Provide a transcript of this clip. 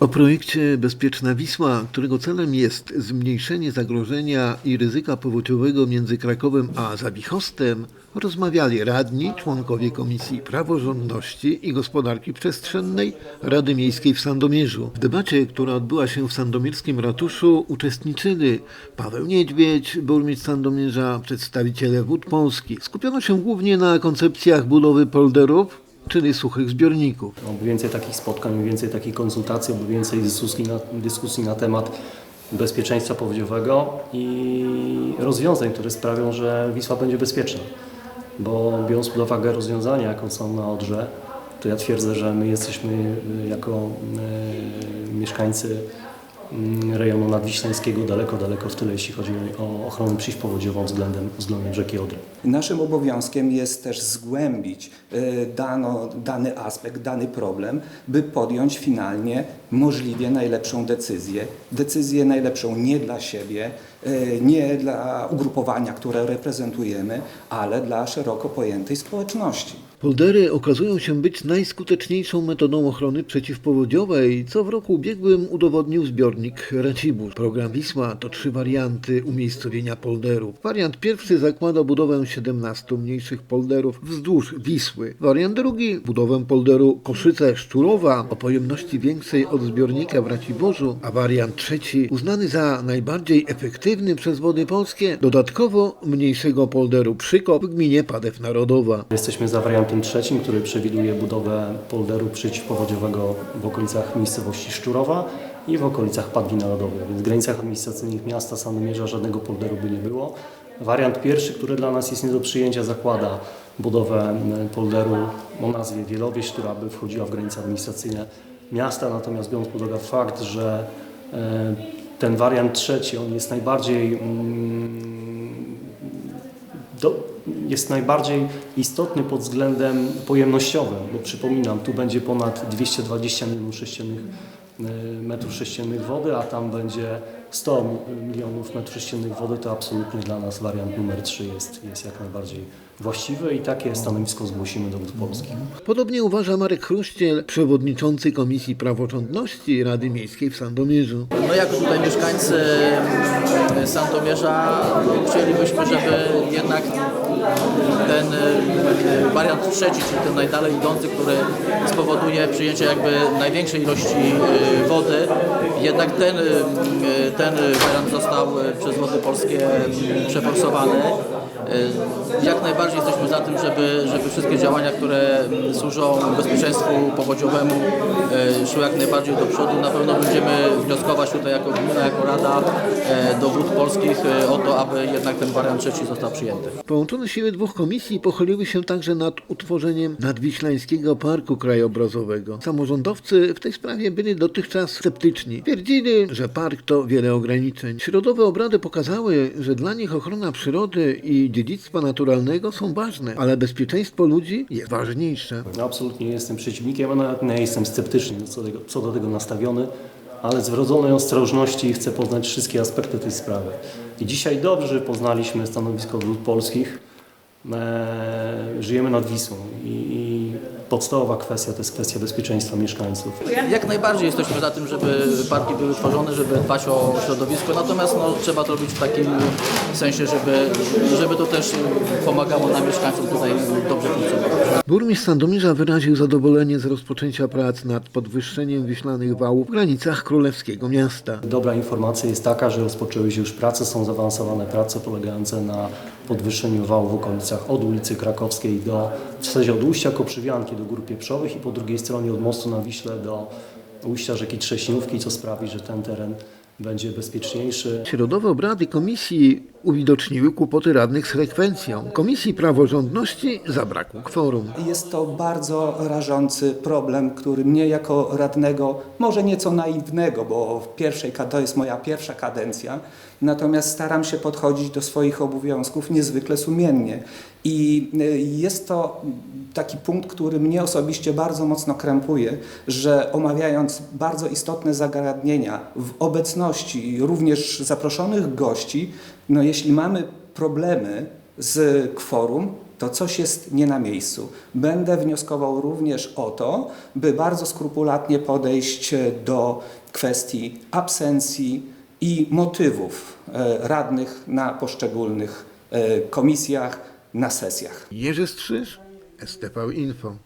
O projekcie Bezpieczna Wisła, którego celem jest zmniejszenie zagrożenia i ryzyka powodziowego między Krakowem a Zawichostem, rozmawiali radni, członkowie Komisji Praworządności i Gospodarki Przestrzennej Rady Miejskiej w Sandomierzu. W debacie, która odbyła się w sandomierskim ratuszu, uczestniczyli Paweł Niedźwiedź, burmistrz Sandomierza, przedstawiciele Wód Polskich. Skupiono się głównie na koncepcjach budowy polderów, czyli suchych zbiorników. Oby więcej takich spotkań, więcej takich konsultacji, oby więcej dyskusji na, dyskusji na temat bezpieczeństwa powodziowego i rozwiązań, które sprawią, że Wisła będzie bezpieczna. Bo biorąc pod uwagę rozwiązania, jaką są na Odrze, to ja twierdzę, że my jesteśmy y, jako y, mieszkańcy rejonu nadwiślańskiego daleko, daleko w tyle, jeśli chodzi o ochronę przeciwpowodziową względem, względem rzeki Odry. Naszym obowiązkiem jest też zgłębić e, dano, dany aspekt, dany problem, by podjąć finalnie możliwie najlepszą decyzję. Decyzję najlepszą nie dla siebie, nie dla ugrupowania, które reprezentujemy, ale dla szeroko pojętej społeczności. Poldery okazują się być najskuteczniejszą metodą ochrony przeciwpowodziowej, co w roku ubiegłym udowodnił zbiornik Racibórz. Program Wisła to trzy warianty umiejscowienia polderów. Wariant pierwszy zakłada budowę 17 mniejszych polderów wzdłuż Wisły. Wariant drugi budowę polderu Koszyce-Szczurowa o pojemności większej od zbiornika w a wariant trzeci uznany za najbardziej efektywny przez Wody Polskie, dodatkowo mniejszego polderu Przykop w gminie Padew Narodowa. Jesteśmy za wariantem trzecim, który przewiduje budowę polderu przeciwpowodziowego w okolicach miejscowości Szczurowa i w okolicach Padwi Narodowej. Więc w granicach administracyjnych miasta Sandomierza żadnego polderu by nie było. Wariant pierwszy, który dla nas jest nie do przyjęcia, zakłada budowę m, polderu o nazwie Wielowieś, która by wchodziła w granice administracyjne miasta. Natomiast biorąc pod uwagę fakt, że e, ten wariant trzeci, on jest najbardziej mm, do, jest najbardziej istotny pod względem pojemnościowym, bo przypominam, tu będzie ponad 220 milionów e, metrów sześciennych wody, a tam będzie 100 milionów metrów sześciennych wody, to absolutnie dla nas wariant numer 3 jest, jest jak najbardziej właściwy i takie stanowisko zgłosimy do Wód Polskich. Podobnie uważa Marek Chruściel, przewodniczący Komisji Praworządności Rady Miejskiej w Sandomierzu. No jako tutaj mieszkańcy mm, Sandomierza chcielibyśmy, żeby jednak ten y, wariant trzeci, czyli ten najdalej idący, który spowoduje przyjęcie jakby największej ilości y, wody, jednak ten, y, ten wariant został y, przez Wody Polskie przeforsowany. Y, Jak najbardziej jesteśmy za tym, żeby, żeby wszystkie działania, które służą bezpieczeństwu powodziowemu y, szły jak najbardziej do przodu. Na pewno będziemy wnioskować tutaj jako gmina, jako rada y, do Wód Polskich y, o to, aby jednak ten wariant trzeci został przyjęty. Połączone siły dwóch komisji pochyliły się także nad utworzeniem Nadwiślańskiego Parku Krajobrazowego. Samorządowcy w tej sprawie byli dotychczas sceptyczni. Twierdzili, że park to wiele ograniczeń. Środowe obrady pokazały, że dla nich ochrona przyrody i dziedzictwa naturalnego są ważne, ale bezpieczeństwo ludzi jest ważniejsze. Ja absolutnie nie jestem przeciwnikiem, a nawet nie jestem sceptyczny co tego, co do tego nastawiony, ale z wrodzonej ostrożności chcę poznać wszystkie aspekty tej sprawy. I dzisiaj dobrze poznaliśmy stanowisko Wód Polskich. E, żyjemy nad Wisłą i podstawowa kwestia to jest kwestia bezpieczeństwa mieszkańców. Jak najbardziej jesteśmy za tym, żeby parki były tworzone, żeby dbać o środowisko, natomiast no, trzeba to robić w takim sensie, żeby, żeby to też pomagało nam mieszkańcom tutaj dobrze funkcjonować. Burmistrz Sandomierza wyraził zadowolenie z rozpoczęcia prac nad podwyższeniem wiślanych wałów w granicach królewskiego miasta. Dobra informacja jest taka, że rozpoczęły się już prace, są zaawansowane prace polegające na podwyższeniu wału w okolicach od ulicy Krakowskiej do, w zasadzie od ujścia Koprzywianki do Gór Pieprzowych i po drugiej stronie od mostu na Wiśle do ujścia rzeki Trześniówki, co sprawi, że ten teren będzie bezpieczniejszy. Środowe obrady komisji uwidoczniły kłopoty radnych z frekwencją. Komisji Praworządności zabrakło kworum. Jest to bardzo rażący problem, który mnie jako radnego, może nieco naiwnego, bo w pierwszej, to jest moja pierwsza kadencja, natomiast staram się podchodzić do swoich obowiązków niezwykle sumiennie. I y, jest to taki punkt, który mnie osobiście bardzo mocno krępuje, że omawiając bardzo istotne zagadnienia w obecności również zaproszonych gości, no jeśli mamy problemy z kworum, to coś jest nie na miejscu. Będę wnioskował również o to, by bardzo skrupulatnie podejść do kwestii absencji i motywów e, radnych na poszczególnych e, komisjach, na sesjach. Jerzy Strzyż, STV Info.